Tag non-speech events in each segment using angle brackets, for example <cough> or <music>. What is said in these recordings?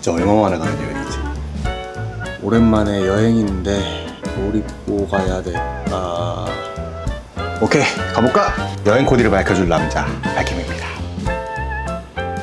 진짜 얼마만에 가는 여행이지? 오랜만에 여행인데 뭘 입고 가야 될까? 오케이 가볼까? 여행 코디를 밝혀줄 남자 밝힘입니다.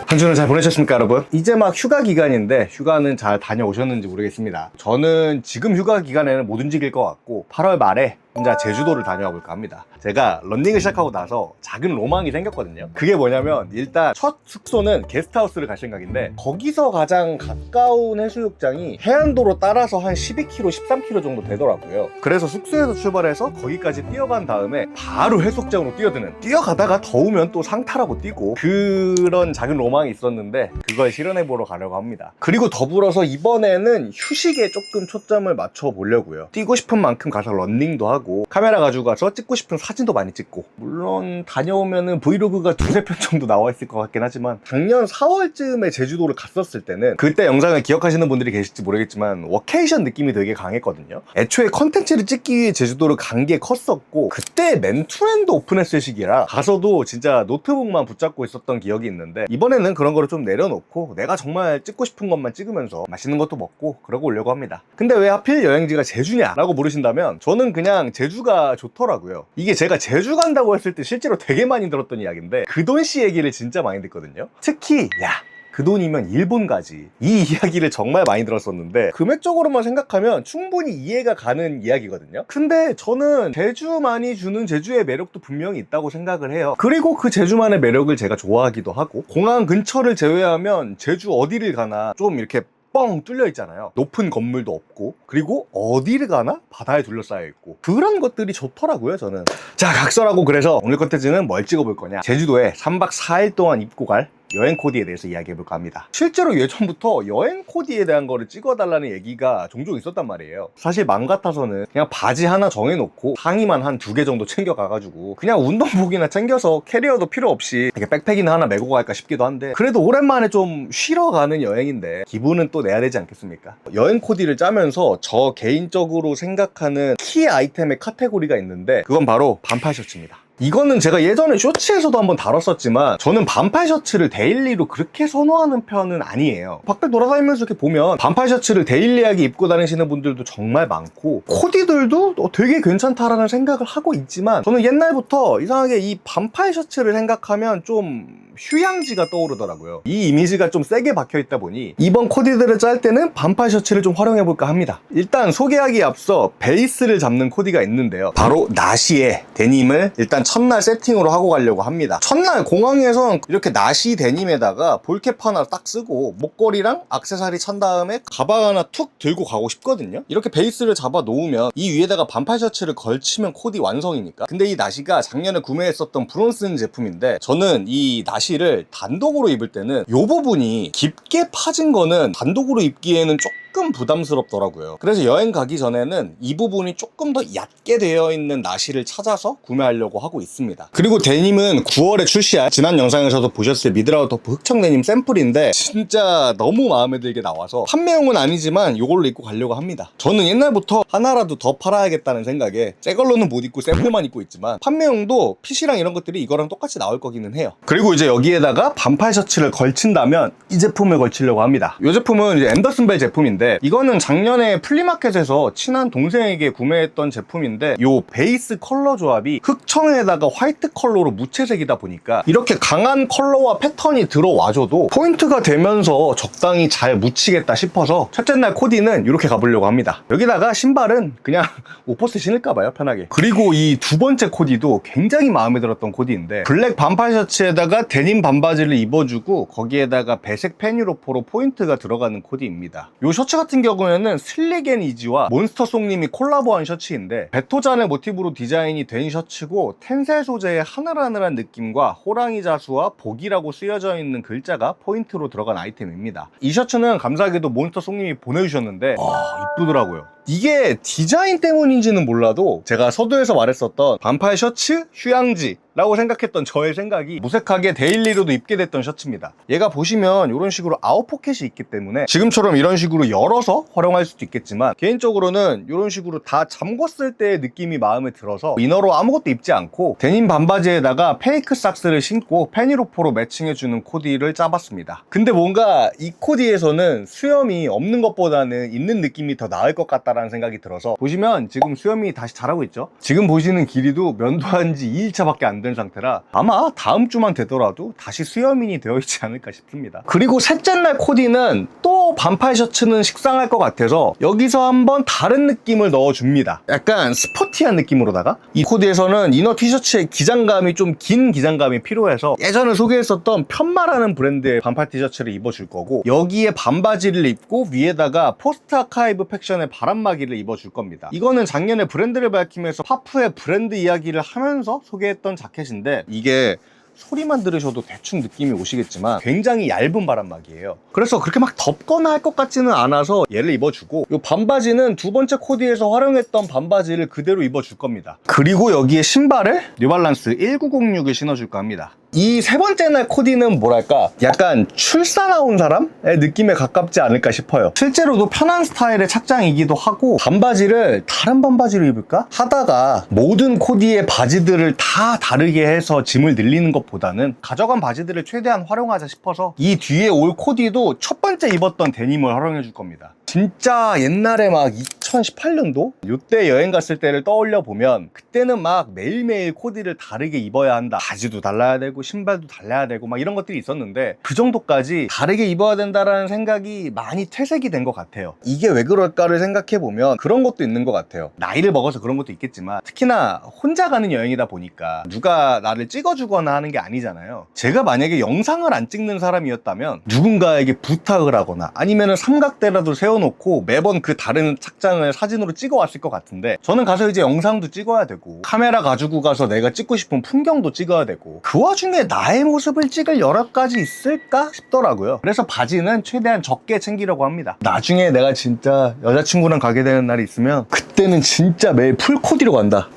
한 주는 잘 보내셨습니까, 여러분? 이제 막 휴가 기간인데 휴가는 잘 다녀오셨는지 모르겠습니다. 저는 지금 휴가 기간에는 못 움직일 것 같고 8월 말에 혼자 제주도를 다녀와 볼까 합니다. 제가 런닝을 시작하고 나서 작은 로망이 생겼거든요. 그게 뭐냐면 일단 첫 숙소는 게스트하우스를 갈 생각인데 거기서 가장 가까운 해수욕장이 해안도로 따라서 한 12km, 13km 정도 되더라고요. 그래서 숙소에서 출발해서 거기까지 뛰어간 다음에 바로 해수욕장으로 뛰어드는 뛰어가다가 더우면 또 상탈하고 뛰고 그런 작은 로망이 있었는데 그걸 실현해 보러 가려고 합니다. 그리고 더불어서 이번에는 휴식에 조금 초점을 맞춰 보려고요. 뛰고 싶은 만큼 가서 런닝도 하고 카메라 가지고 가서 찍고 싶은 사진도 많이 찍고 물론 다녀오면은 브이로그가 두세 편 정도 나와 있을 것 같긴 하지만 작년 4월쯤에 제주도를 갔었을 때는 그때 영상을 기억하시는 분들이 계실지 모르겠지만 워케이션 느낌이 되게 강했거든요. 애초에 컨텐츠를 찍기 위해 제주도를 간 게 컸었고 그때 맨투맨도 오픈했을 시기라 가서도 진짜 노트북만 붙잡고 있었던 기억이 있는데 이번에는 그런 거를 좀 내려놓고 내가 정말 찍고 싶은 것만 찍으면서 맛있는 것도 먹고 그러고 오려고 합니다. 근데 왜 하필 여행지가 제주냐라고 물으신다면 저는 그냥 제주가 좋더라고요. 이게 제가 제주 간다고 했을 때 실제로 되게 많이 들었던 이야기인데 그돈 씨 얘기를 진짜 많이 듣거든요. 특히 야 그 돈이면 일본 가지. 이 <laughs> 이야기를 정말 많이 들었었는데 금액적으로만 생각하면 충분히 이해가 가는 이야기거든요. 근데 저는 제주만이 주는 제주의 매력도 분명히 있다고 생각을 해요. 그리고 그 제주만의 매력을 제가 좋아하기도 하고 공항 근처를 제외하면 제주 어디를 가나 좀 이렇게 뻥 뚫려 있잖아요. 높은 건물도 없고 그리고 어디를 가나 바다에 둘러싸여 있고 그런 것들이 좋더라고요 저는. 자 각설하고 그래서 오늘 컨텐츠는 뭘 찍어볼 거냐 제주도에 3박 4일 동안 입고 갈 여행 코디에 대해서 이야기해 볼까 합니다. 실제로 예전부터 여행 코디에 대한 거를 찍어 달라는 얘기가 종종 있었단 말이에요. 사실 맘 같아서는 그냥 바지 하나 정해놓고 상의만 한 두 개 정도 챙겨가가지고 그냥 운동복이나 챙겨서 캐리어도 필요 없이 이렇게 백팩이나 하나 메고 갈까 싶기도 한데 그래도 오랜만에 좀 쉬러 가는 여행인데 기분은 또 내야 되지 않겠습니까? 여행 코디를 짜면서 저 개인적으로 생각하는 키 아이템의 카테고리가 있는데 그건 바로 반팔 셔츠입니다. 이거는 제가 예전에 쇼츠에서도 한번 다뤘었지만 저는 반팔 셔츠를 데일리로 그렇게 선호하는 편은 아니에요. 밖에 돌아다니면서 이렇게 보면 반팔 셔츠를 데일리하게 입고 다니시는 분들도 정말 많고 코디들도 어, 되게 괜찮다라는 생각을 하고 있지만 저는 옛날부터 이상하게 이 반팔 셔츠를 생각하면 좀 휴양지가 떠오르더라고요 이 이미지가 좀 세게 박혀 있다 보니 이번 코디들을 짤 때는 반팔 셔츠를 좀 활용해 볼까 합니다 일단 소개하기에 앞서 베이스를 잡는 코디가 있는데요 바로 나시의 데님을 일단 첫날 세팅으로 하고 가려고 합니다. 첫날 공항에선 이렇게 나시 데님에다가 볼캡 하나 딱 쓰고 목걸이랑 악세사리 찬 다음에 가방 하나 툭 들고 가고 싶거든요. 이렇게 베이스를 잡아 놓으면 이 위에다가 반팔 셔츠를 걸치면 코디 완성이니까. 근데 이 나시가 작년에 구매했었던 브론슨 제품인데 저는 이 나시 를 단독으로 입을 때는 이 부분이 깊게 파진 거는 단독으로 입기에는 조금 조금 부담스럽더라고요. 그래서 여행 가기 전에는 이 부분이 조금 더 얕게 되어 있는 나시를 찾아서 구매하려고 하고 있습니다. 그리고 데님은 9월에 출시한 지난 영상에서도 보셨을 미드라우터프 흑청 데님 샘플인데 진짜 너무 마음에 들게 나와서 판매용은 아니지만 이걸로 입고 가려고 합니다. 저는 옛날부터 하나라도 더 팔아야겠다는 생각에 새 걸로는 못 입고 샘플만 입고 있지만 판매용도 핏이랑 이런 것들이 이거랑 똑같이 나올 거기는 해요. 그리고 이제 여기에다가 반팔 셔츠를 걸친다면 이 제품을 걸치려고 합니다. 이 제품은 이제 앤더슨벨 제품인데 이거는 작년에 플리마켓에서 친한 동생에게 구매했던 제품인데 요 베이스 컬러 조합이 흑청에다가 화이트 컬러로 무채색이다 보니까 이렇게 강한 컬러와 패턴이 들어와줘도 포인트가 되면서 적당히 잘 묻히겠다 싶어서 첫째 날 코디는 이렇게 가보려고 합니다. 여기다가 신발은 그냥 <laughs> 오퍼스 신을까봐요 편하게. 그리고 이 두 번째 코디도 굉장히 마음에 들었던 코디인데 블랙 반팔 셔츠에다가 데님 반바지를 입어주고 거기에다가 배색 펜유로포로 포인트가 들어가는 코디입니다. 요 셔츠 같은 경우에는 슬릭 앤 이지와 몬스터송님이 콜라보한 셔츠인데 베토잔을 모티브로 디자인이 된 셔츠고 텐셀 소재의 하늘하늘한 느낌과 호랑이 자수와 복이라고 쓰여져 있는 글자가 포인트로 들어간 아이템입니다. 이 셔츠는 감사하게도 몬스터송님이 보내주셨는데 와 이쁘더라고요. 이게 디자인 때문인지는 몰라도 제가 서두에서 말했었던 반팔 셔츠, 휴양지 라고 생각했던 저의 생각이 무색하게 데일리로도 입게 됐던 셔츠입니다. 얘가 보시면 이런 식으로 아웃 포켓이 있기 때문에 지금처럼 이런 식으로 열어서 활용할 수도 있겠지만 개인적으로는 이런 식으로 다 잠궜을 때의 느낌이 마음에 들어서 이너로 아무것도 입지 않고 데님 반바지에다가 페이크 삭스를 신고 페니로포로 매칭해주는 코디를 짜봤습니다. 근데 뭔가 이 코디에서는 수염이 없는 것보다는 있는 느낌이 더 나을 것 같다 라는 생각이 들어서 보시면 지금 수염이 다시 자라고 있죠? 지금 보시는 길이도 면도한 지 2일차밖에 안 된 상태라 아마 다음 주만 되더라도 다시 수염인이 되어 있지 않을까 싶습니다. 그리고 셋째 날 코디는 또 반팔 셔츠는 식상할 것 같아서 여기서 한번 다른 느낌을 넣어줍니다. 약간 스포티한 느낌으로다가 이 코디에서는 이너 티셔츠의 기장감이 좀 긴 기장감이 필요해서 예전에 소개했었던 편마라는 브랜드의 반팔 티셔츠를 입어줄 거고 여기에 반바지를 입고 위에다가 포스트 아카이브 팩션의 바람막 이를 입어줄 겁니다. 이거는 작년에 브랜드를 밝히면서 파프의 브랜드 이야기를 하면서 소개했던 자켓인데 이게 소리만 들으셔도 대충 느낌이 오시겠지만 굉장히 얇은 바람막이에요. 그래서 그렇게 막 덥거나 할 것 같지는 않아서 얘를 입어주고 이 반바지는 두 번째 코디에서 활용했던 반바지를 그대로 입어줄 겁니다. 그리고 여기에 신발을 뉴발란스 1906을 신어줄까 합니다. 이 세 번째 날 코디는 뭐랄까? 약간 출사 나온 사람의 느낌에 가깝지 않을까 싶어요. 실제로도 편한 스타일의 착장이기도 하고 반바지를 다른 반바지로 입을까? 하다가 모든 코디의 바지들을 다 다르게 해서 짐을 늘리는 것보다는 가져간 바지들을 최대한 활용하자 싶어서 이 뒤에 올 코디도 첫 번째 입었던 데님을 활용해 줄 겁니다. 진짜 옛날에 막 2018년도? 요때 여행 갔을 때를 떠올려 보면 그때는 막 매일매일 코디를 다르게 입어야 한다. 바지도 달라야 되고 신발도 달라야 되고 막 이런 것들이 있었는데 그 정도까지 다르게 입어야 된다라는 생각이 많이 퇴색이 된 것 같아요. 이게 왜 그럴까를 생각해 보면 그런 것도 있는 것 같아요. 나이를 먹어서 그런 것도 있겠지만 특히나 혼자 가는 여행이다 보니까 누가 나를 찍어주거나 하는 게 아니잖아요. 제가 만약에 영상을 안 찍는 사람이었다면 누군가에게 부탁을 하거나 아니면 삼각대라도 세워놓고 매번 그 다른 착장 을 사진으로 찍어왔을 것 같은데 저는 가서 이제 영상도 찍어야 되고 카메라 가지고 가서 내가 찍고 싶은 풍경도 찍어야 되고 그 와중에 나의 모습을 찍을 여러 가지 있을까 싶더라고요. 그래서 바지는 최대한 적게 챙기려고 합니다. 나중에 내가 진짜 여자친구랑 가게 되는 날이 있으면 그때는 진짜 매일 풀코디로 간다.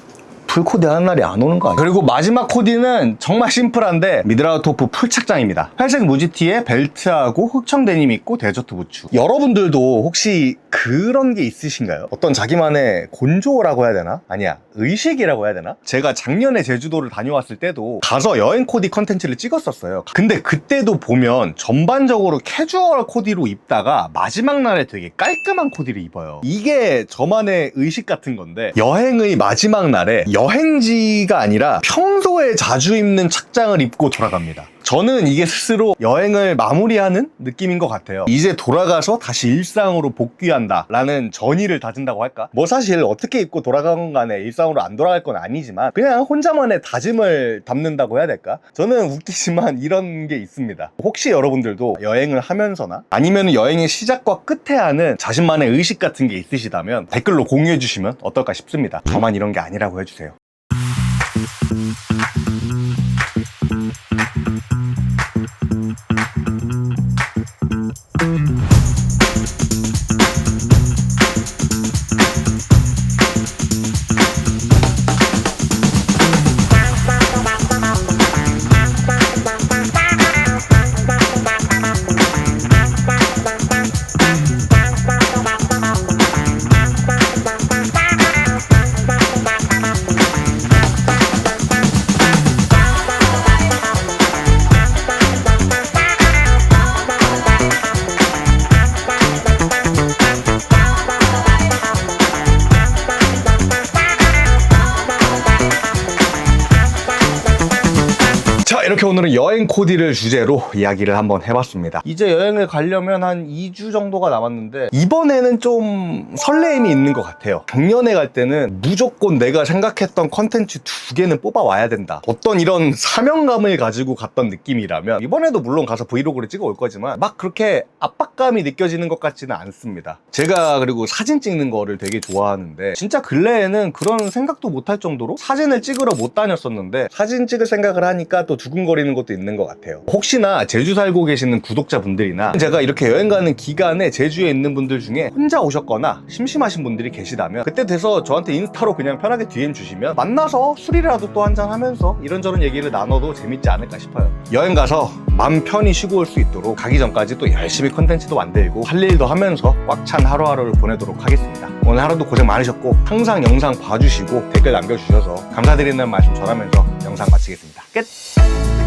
풀코디 하는 날이 안 오는 거 아니야? 그리고 마지막 코디는 정말 심플한데 미드라우 토프 풀 착장입니다. 회색 무지티에 벨트하고 흑청 데님 입고 데저트 부츠. 여러분들도 혹시 그런 게 있으신가요? 어떤 자기만의 곤조라고 해야 되나? 아니야. 의식이라고 해야 되나? 제가 작년에 제주도를 다녀왔을 때도 가서 여행 코디 컨텐츠를 찍었었어요. 근데 그때도 보면 전반적으로 캐주얼 코디로 입다가 마지막 날에 되게 깔끔한 코디를 입어요. 이게 저만의 의식 같은 건데 여행의 마지막 날에 여행지가 아니라 평소에 자주 입는 착장을 입고 돌아갑니다. 저는 이게 스스로 여행을 마무리하는 느낌인 것 같아요. 이제 돌아가서 다시 일상으로 복귀한다 라는 전의를 다진다고 할까? 뭐 사실 어떻게 입고 돌아가건 간에 일상으로 안 돌아갈 건 아니지만 그냥 혼자만의 다짐을 담는다고 해야 될까? 저는 웃기지만 <laughs> 이런 게 있습니다. 혹시 여러분들도 여행을 하면서나 아니면 여행의 시작과 끝에 하는 자신만의 의식 같은 게 있으시다면 댓글로 공유해 주시면 어떨까 싶습니다. 저만 이런 게 아니라고 해주세요. ta 이렇게 오늘은 여행 코디를 주제로 이야기를 한번 해봤습니다. 이제 여행을 가려면 한 2주 정도가 남았는데 이번에는 좀 설레임이 있는 것 같아요. 작년에 갈 때는 무조건 내가 생각했던 컨텐츠 두 개는 뽑아와야 된다. 어떤 이런 사명감을 가지고 갔던 느낌이라면 이번에도 물론 가서 브이로그를 찍어 올 거지만 막 그렇게 압박감이 느껴지는 것 같지는 않습니다. 제가 그리고 사진 찍는 거를 되게 좋아하는데 진짜 근래에는 그런 생각도 못할 정도로 사진을 찍으러 못 다녔었는데 사진 찍을 생각을 하니까 또 두근거리는 두근거리는 것도 있는 것 같아요. 혹시나 제주 살고 계시는 구독자분들이나 제가 이렇게 여행 가는 기간에 제주에 있는 분들 중에 혼자 오셨거나 심심하신 분들이 계시다면 그때 돼서 저한테 인스타로 그냥 편하게 DM 주시면 만나서 술이라도 또 한잔 하면서 이런저런 얘기를 나눠도 재밌지 않을까 싶어요. 여행 가서 마음 편히 쉬고 올 수 있도록 가기 전까지 또 열심히 컨텐츠도 만들고 할 일도 하면서 꽉 찬 하루하루를 보내도록 하겠습니다. 오늘 하루도 고생 많으셨고 항상 영상 봐주시고 댓글 남겨주셔서 감사드린다는 말씀 전하면서 영상 마치겠습니다. 끝!